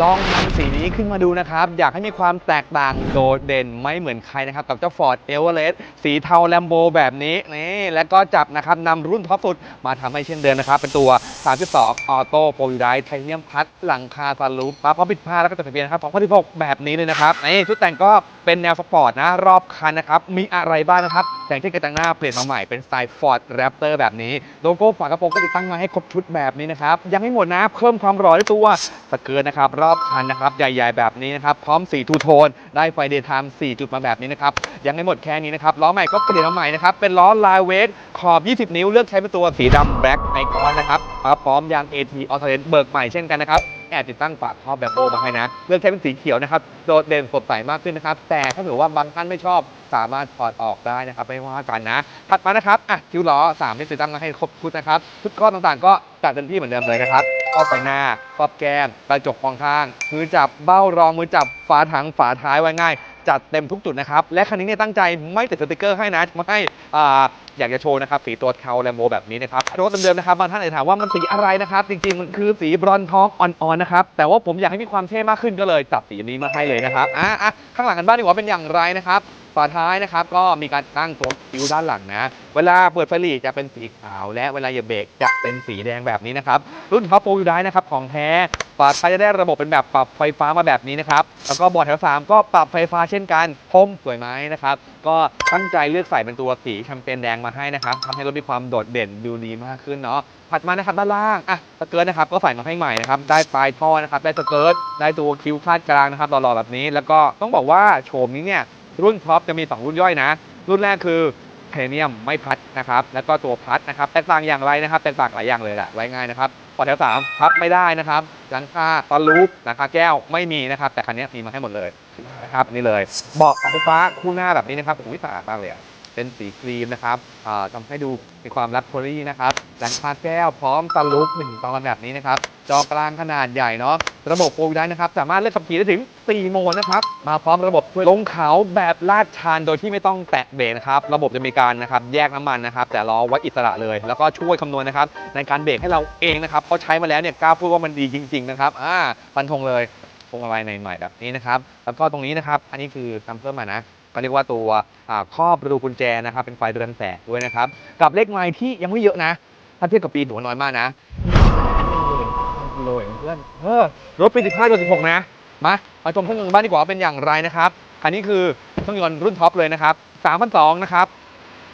ลองทำสีนี้ขึ้นมาดูนะครับ อยากให้มีความแตกต่างโดดเด่นไม่เหมือนใครนะครับ กับเจ้า Ford Everest สีเทาแลมโบแบบนี้นี่แล้วก็จับนะครับนำรุ่นท็อปสุดมาทำให้เช่นเดิมนะครับ เป็นตัว 32ออโต้โปรยูไดไทเนียมพัดหลังคาซันรูฟมาพร้อมปิดผ้าแล้วก็จดทะเบียนนะครับ2016แบบนี้เลยนะครับนี่ชุดแต่งก็เป็นแนวสปอร์ตนะรอบคันนะครับมีอะไรบ้างนะครับอย่างเช่นกระจังหน้าเปลี่ยนมาใหม่เป็นสไตล์ Ford Raptor แบบนี้โลโก้ฝากระโปรงก็ติดตั้งมาให้ครบชุดแบบนี้นะครับยังไม่หมดนะเพิ่มความหล่อด้วยตัวสเกิร์ตนะครับรอบคันนะครับใหญ่ ๆ แบบนี้นะครับพร้อมสีทูโทนได้ไฟเดย์ไทม์4จุดมาแบบนี้นะครับยังไม่หมดแค่นี้นะครับล้อใหม่ก็เปลี่ยนมาใหม่นะครับเป็นล้อลายเวทขอบ 20 นิ้วเลือกใช้เป็นตัวสีดำแบล็กไอคอนนะครับมาพร้อมยาง AT a u t o l e n เบิกใหม่เช่นกันนะครับแอบติดตั้งฝาครอบแบบโบมาให้นะเลือกใช้เป็นสีเขียวนะครับโดดเด่นสดใสมากขึ้นนะครับ แต่ถ้าเกิดว่าบางท่านไม่ชอบสามารถถอดออกได้นะครับไม่ว่ากันนะถัดมานะครับอะคิวล้อ3ที่ติดตั้งมาให้ครบชุดนะครับชุดก้อนต่างๆ ก็จัดเต็มที่เหมือนเดิมเลยนะครับ ครอบไฟหน้าครอบแก้มกระจกมองข้าง มือจับเบ้ารองมือจับฝาถังฝาท้ายไว้ง่าย จัดเต็มทุกจุดนะครับ และคันนี้เนี่ยตั้งใจไม่ติดสติกเกอร์ให้นะมาให้ อยากจะโชว์นะครับสีตัวเทาแลมโบแบบนี้นะครับรถเดิมๆนะครับบางท่านอาจจะถามว่ามันสีอะไรนะครับจริงๆมันคือสีบรอนทองอ่อนๆนะครับแต่ว่าผมอยากให้มีความเท่มากขึ้นก็เลยจับสีนี้มาให้เลยนะครับอะอะข้างหลังกันบ้างดีกว่าเป็นอย่างไรนะครับฝาท้ายนะครับก็มีการตั้งตัวคิ้วด้านหลังนะ เวลาเปิดไฟหลีจะเป็นสีขาว และเวลาเหยียบเบรกจะเป็นสีแดงแบบนี้นะครับ รุ่นท็อปโปรยูไดนะครับของแท้ฝาท้ายจะได้ระบบเป็นแบบปรับไฟฟ้ามาแบบนี้นะครับแล้วก็บอร์ดแถว3ก็ปรับไฟฟ้าเช่นกันพรมสวยไหมนะครับก็ตั้งใจเลือกใส่เป็นตัวสีแชมเปญแดงมาให้นะครับทำให้รถมีความโดดเด่นดูดีมากขึ้นเนาะถัดมานะครับด้านล่างอะสเกิร์ตนะครับก็ใส่มาให้ใหม่นะครับได้ปลายท่อนะครับได้สเกิร์ตได้ตัวคิ้วคาดกลางนะครับหล่อๆแบบนี้ แล้วก็ต้องบอกว่าโฉมนี้เนี่ยรุ่นท็อปจะมี 2 รุ่นย่อยนะ รุ่นแรกคือเพเนียมไม่พัดนะครับแล้วก็ตัวพัดนะครับแตกต่างอย่างไรนะครับแตกต่างหลายอย่างเลยแหละไว้ง่ายนะครับปอดแถวสามพับไม่ได้นะครับหลังคาตอนลูปหลังคาแก้วไม่มีนะครับ แต่คันนี้มีมาให้หมดเลยนะครับนี่เลยเบาะองไฟฟ้าคู่หน้าแบบนี้นะครับอุ้ยสะอาดมากเลยอะ เป็นสีครีมนะครับอ่าทำให้ดูมีความลักชัวรี่นะครับหลังคาแก้วพร้อมตลูปหนึ่งตอนแบบนี้นะครับ จอกลางขนาดใหญ่เนาะ ระบบโฟล์ได้นะครับ สามารถเลือกขับขี่ได้ถึง 4 โหมดนะครับ มาพร้อมระบบลงเขาแบบลาดชันโดยที่ไม่ต้องแตะเบรกนะครับ ระบบจะมีการนะครับแยกน้ำมันนะครับ แต่ล้อไว้อิสระเลย แล้วก็ช่วยคำนวณนะครับในการเบรกให้เราเองนะครับ เพราะใช้มาแล้วเนี่ยกล้าพูดว่ามันดีจริง ๆ นะครับ อ่าฟันธงเลยพวงมาลัยใหม่ๆแบบนี้นะครับ แล้วก็ตรงนี้นะครับ อันนี้คือทำเพิ่มมานะ ก็เรียกว่าตัวครอบประตูกุญแจนะครับเป็นไฟเรือนแสงด้วยนะครับ กับเลขไมล์ที่ยังไม่เยอะนะ ถ้าเทียบกับปีถือว่าน้อยมากนะเลยเพื่อนเออรถปี 15จน16 นะ มามาชมเครื่องยนต์บ้านดีกว่าเป็นอย่างไรนะครับ คันนี้คือเครื่องยนต์รุ่นท็อปเลยนะครับ3,200นะครับ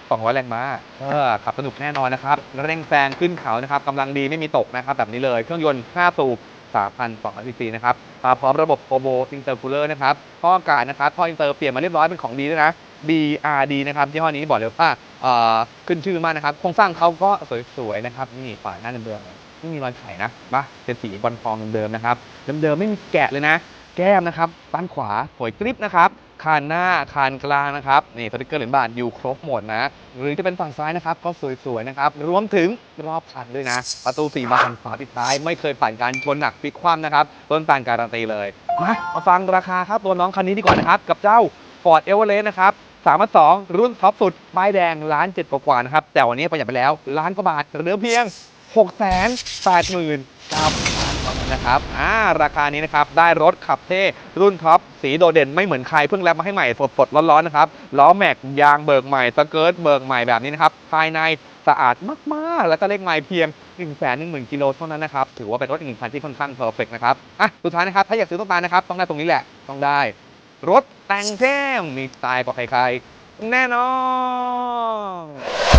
200แรงม้าเออขับสนุกแน่นอนนะครับ เร่งแซงขึ้นเขานะครับกำลังดีไม่มีตกนะครับ แบบนี้เลย เครื่องยนต์5สูบ 3,200ซีซีนะครับมาพร้อมระบบโ u โบอินเตอร์คูลเลอร์นะครับท่ออากาศนะครับท่ออินเตอร์เปลี่ยนมาเรียบร้อยเป็นของดีด้วยนะ BRD นะครับยี่ห้อนี้บอกเลยว่าเอ่อขึ้นชื่อมากนะครับโครงสร้างเขาก็สวยๆนะครับนี่ฝาหน้าเดิมๆไม่มีรอยไขนะมาเป็นสีบอลทองเดิมๆนะครับเดิมๆไม่มีแกะเลยนะ แก้มนะครับด้านขวาสวยกริบนะครับ คานหน้าคานกลางนะครับนี่สติกเกอร์เหรียญบาทอยู่ครบหมดนะ หรือจะเป็นฝั่งซ้ายนะครับ ก็สวยๆนะครับรวมถึงรอบคันด้วยนะ ประตูสีมาคันฝาปิดท้าย ไม่เคยผ่านการชนหนักพลิกคว่ำนะครับต้นตานการันตีเลยมามาฟังราคาครับตัวน้องคันนี้ดีกว่านะครับ กับเจ้า Ford Everest นะครับสามพันสองรุ่นท็อปสุดป้ายแดงล้านเจ็ดกว่านะครับแต่วันนี้ประหยัดไปแล้วล้านกว่าบาทเหลือเพียง6 8 9 0 0 0น นะครับอ่าราคานี้นะครับได้รถขับเท่รุ่นท็อปสีโดดเด่นไม่เหมือนใครเพิ่งแลบมาให้ใหม่สดๆร้อนๆนะครับล้อแม็กยางเบิกใหม่สเกิร์ตเบิกใหม่แบบนี้นะครับภายในสะอาดมากๆ แล้วก็เลขไมล์เพียง1 1 0 0 0 0กิโลเท่านั้นนะครับ ถือว่าเป็นรถอีกหนึ่งคันที่ค่อนข้างเพอร์เฟกนะครับ อะ สุดท้ายนะครับ ถ้าอยากซื้อต้องตาลนะครับ ต้องได้ตรงนี้แหละ ต้องได้ รถแต่งเท่มีสไตล์กว่าใครๆ แน่นอน